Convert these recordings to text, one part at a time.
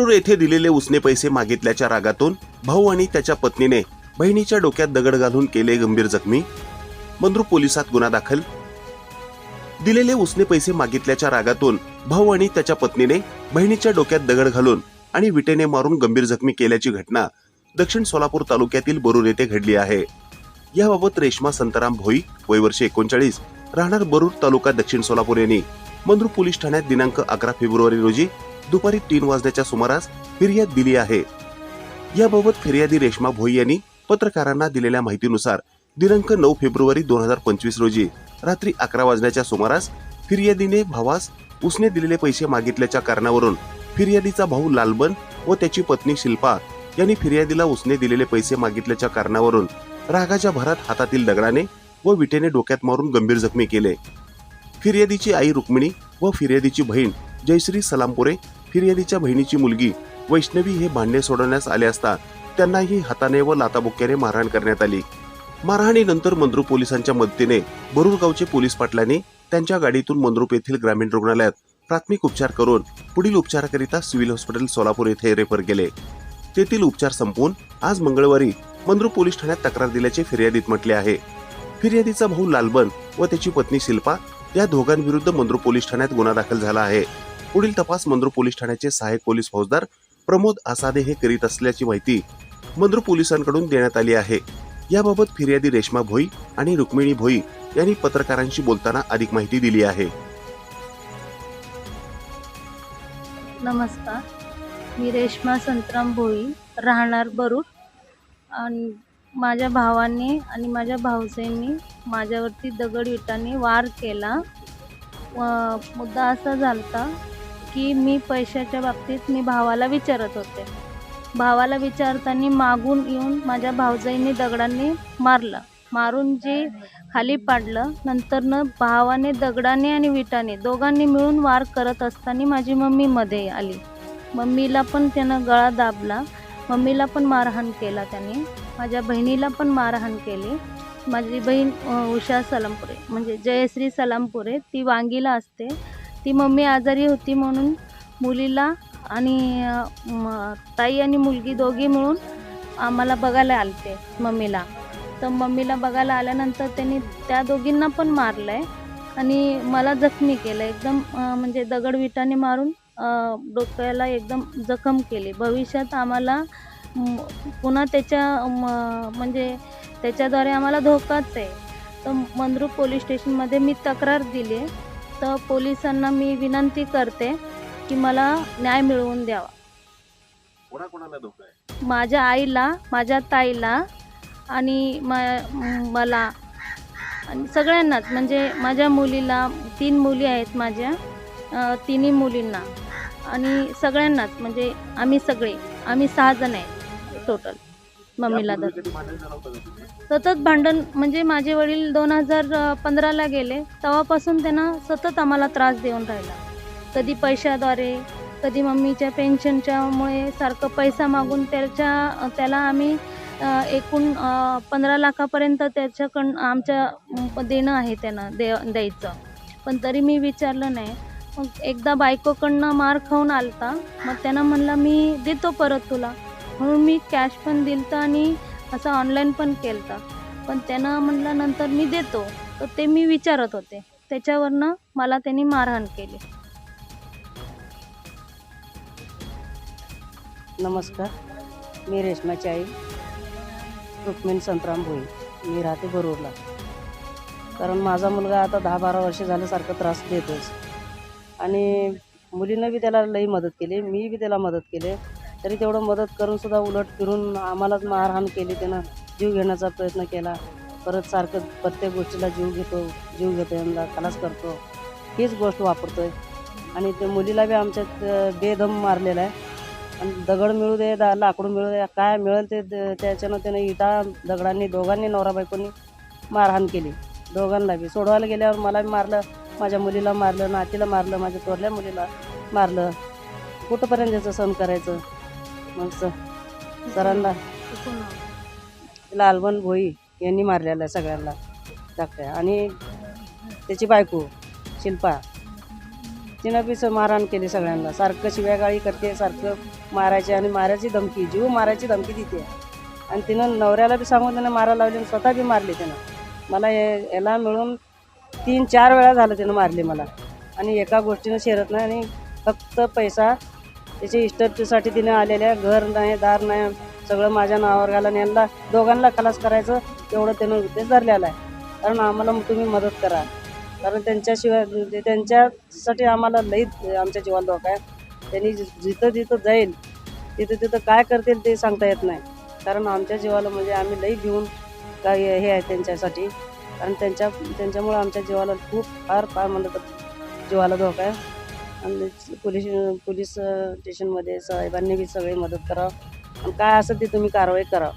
शिरूर येथे दिलेले उसने पैसे मागितल्याच्या रागातून भाऊ आणि त्याच्या पत्नीने बहिणीच्या डोक्यात दगड घालून केले गंभीर जखमी. बंद्रू पोलिसात गुन्हा दाखल. दिलेले उसने पैसे मागितल्याच्या रागातून भाऊ आणि त्याच्या पत्नीने बहिणीच्या डोक्यात दगड घालून आणि विटेने मारून गंभीर जखमी केल्याची घटना दक्षिण सोलापूर तालुक्यातील बरूर येथे घडली आहे. याबाबत रेश्मा संतराम भोई वय वर्ष एकोणचाळीस राहणार बरूर तालुका दक्षिण सोलापूर यांनी. मंद्रू पोलीस ठाण्यात दिनांक अकरा फेब्रुवारी रोजी दुपारी तीन वाजण्याच्या सुमारास फिर्याद दिली आहे. याबाबत फिर्यादी रेश्मा भोई यांनी पत्रकारांना दिलेल्या माहितीनुसार दिनांक नऊ फेब्रुवारी दोन हजार पंचवीस रोजी रात्री अकरा वाजण्याच्या सुमारास फिर्यादीने भावास उसने दिलेले पैसे मागितल्याच्या कारणावरून फिर्यादीचा भाऊ लालबन व त्याची पत्नी शिल्पा यांनी फिर्यादीला उसने दिलेले पैसे मागितल्याच्या कारणावरून रागाच्या भरात हातातील दगडाने व विटेने डोक्यात मारून गंभीर जखमी केले. फिर्यादीची आई रुक्मिणी व फिर्यादीची बहीण जयश्री सलामपुरे फिर्यादीच्या बहिणीची मुलगी वैष्णवी हे भांडणे सोडवण्यास आले असता त्यांनाही हाताने व लाताबुक्याने मारहाण करण्यात आली. मारहाणीनंतर मंद्रुप पोलिसांच्या मदतीने बरूर गावचे पोलीस पाटलांनी त्यांच्या गाडीतून मंद्रुप येथील ग्रामीण रुग्णालयात प्राथमिक उपचार करून पुढील उपचाराकरिता सिव्हिल हॉस्पिटल सोलापूर येथे रेफर केले. तेथील उपचार संपवून आज मंगळवारी मंद्रुप पोलीस ठाण्यात तक्रार दिल्याचे फिर्यादीत म्हटले आहे. फिर्यादीचा भाऊ लालबन व त्याची पत्नी शिल्पा या दोघांविरुद्ध मंद्रुप पोलीस ठाण्यात गुन्हा दाखल झाला आहे. पुढील तपास मंद्रुप पोलीस ठाण्याचे सहाय्यक पोलीस फौजदार प्रमोद आसादे हे करीत असल्याची माहिती मंद्रुप पोलिसांकडून देण्यात आली आहे. याबाबत फिर्यादी रेश्मा भोई आणि रुक्मिणी भोई यांनी पत्रकारांशी बोलताना अधिक माहिती दिली आहे. नमस्कार. मी रेश्मा संतराम भोई राहणार बरूड. आणि माझ्या भावाने आणि माझ्या भाऊसांनी माझ्यावरती दगड विटाने वार केला. मुद्दा असा झालता की मी पैशाच्या बाबतीत मी भावाला विचारत होते. भावाला विचारताना मागून येऊन माझ्या भाऊजाईंनी दगडांनी मारलं. मारून जे खाली पाडलं नंतरनं भावाने दगडाने आणि विटाने दोघांनी मिळून वार करत असताना माझी मम्मी मध्ये आली. मम्मीला पण त्यानं गळा दाबला. मम्मीला पण मारहाण केला त्याने. माझ्या बहिणीला पण मारहाण केली. माझी बहीण उषा सलामपुरे म्हणजे जयश्री सलामपुरे ती वांगीला असते. ती मम्मी आजारी होती म्हणून मुलीला आणि ताई आणि मुलगी दोघी मिळून आम्हाला बघायला आलते मम्मीला. तर मम्मीला बघायला आल्यानंतर त्यांनी त्या दोघींना पण मारलं आहे आणि मला जखमी केलं. एकदम म्हणजे दगडविटाने मारून डोक्याला एकदम जखम केली. भविष्यात आम्हाला पुन्हा त्याच्या म, म्हणजे त्याच्याद्वारे आम्हाला धोकाच आहे. तर मंद्रुप पोलीस स्टेशनमध्ये मी तक्रार दिली. आहे तर पोलिसांना मी विनंती करते की मला न्याय मिळवून द्यावा. कोणाकोणाला धोका आहे? माझ्या आईला माझ्या ताईला आणि म मला आणि सगळ्यांनाच. म्हणजे माझ्या मुलीला तीन मुली आहेत माझ्या अ, तिन्ही मुलींना. आणि सगळ्यांनाच. म्हणजे आम्ही सगळे आम्ही सहा जण आहेत टोटल मम्मीला धरून सतत भांडण म्हणजे माझे वडील दोन हजार पंधराला गेले. तेव्हापासून त्यांना सतत आम्हाला त्रास देऊन राहिला. कधी पैशाद्वारे कधी मम्मीच्या पेन्शनच्यामुळे सारखं पैसा मागून त्याच्या त्याला आम्ही एकूण पंधरा लाखापर्यंत त्याच्याकडून आमच्या देणं आहे त्यांना दे द्यायचं. पण तरी मी विचारलं नाही. मग एकदा बायकोकडनं मार खाऊन आलता. मग त्यानं म्हणला मी देतो परत तुला. म्हणून मी कॅश पण दिलं आणि असं ऑनलाईन पण केलं पण त्यानं म्हटल्यानंतर मी देतो. तर ते मी विचारत होते. त्याच्यावरनं मला त्यांनी मारहाण केली. नमस्कार. मी रेश्माची आई रुक्मिणी संतराम भोई. मी राहते बरोरला कारण माझा मुलगा आता दहा बारा वर्ष झाल्यासारखं त्रास देतोच. आणि मुलीनं बी त्याला लई मदत केली. मी बी त्याला मदत केली. तरी तेवढं मदत करून सुद्धा उलट फिरून आम्हालाच मारहाण केली त्यानं जीव घेण्याचा प्रयत्न केला. परत सारखं प्रत्येक गोष्टीला जीव घेतो जीव घेतो यांना खलास करतो. हीच गोष्ट वापरतोय. आणि ते मुलीला बी आमच्यात बेदम मारलेला आहे. आणि दगड मिळू दे दा लाकूड मिळू दे काय मिळेल ते द- त्याच्यानं त्यानं इटा दगडांनी दोघांनी नवरा बायकोनी मारहाण केली. दोघांना बी. सोडवायला गेल्यावर मला बी मारलं माझ्या मुलीला मारलं नातीला मारलं माझ्या थोरल्या मुलीला मारलं. कुठंपर्यंत त्याचं सहन करायचं? मग सर सरांना. लालबन भोई यांनी मारलेलं आहे सगळ्यांना. टाकत्या आणि त्याची बायको शिल्पा. तिनं बी मारहाण केली सगळ्यांना. सारखं शिव्यागाळी करते सारखं मारायची आणि मारायची धमकी. जीव मारायची धमकी देते. आणि तिनं नवऱ्याला बी सांगून त्यानं मारायला लावली आणि स्वतः बी मारली त्यानं मला हे याला मिळून तीन चार वेळा झालं त्यानं मारली मला. आणि एका गोष्टीनं शेरत नाही आणि फक्त पैसा त्याच्या इस्टेटसाठी तिने आलेल्या घर नाही दार नाही सगळं माझ्या नावावर घालून आणि यांना दोघांना खलास करायचं एवढं त्यानं उद्देश धरलेला आहे. कारण आम्हाला तुम्ही मदत करा. कारण त्यांच्याशिवाय म्हणजे त्यांच्यासाठी आम्हाला लई आमच्या जीवाला धोका आहे. त्यांनी जिथं जिथं जाईल तिथं तिथं काय करतील ते सांगता येत नाही. कारण आमच्या जीवाला म्हणजे आम्ही लई घेऊन काय हे आहे त्यांच्यासाठी. कारण त्यांच्या त्यांच्यामुळं आमच्या जीवाला खूप फार फार म्हणलं तर जीवाला धोका आहे. आणि पोलीस पोलीस स्टेशनमध्ये साहेबांनी बी सगळी मदत करा आणि काय असेल ते तुम्ही कारवाई करा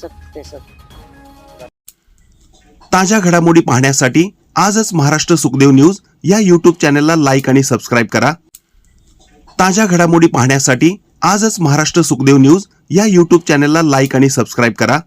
सत्य सत्य. ताज्या घडामोडी पाहण्यासाठी आजच महाराष्ट्र सुखदेव न्यूज या यूट्यूब चॅनलला लाईक आणि सबस्क्राईब करा. ताज्या घडामोडी पाहण्यासाठी आजच महाराष्ट्र सुखदेव न्यूज या यूट्यूब चॅनलला लाईक आणि सबस्क्राईब करा.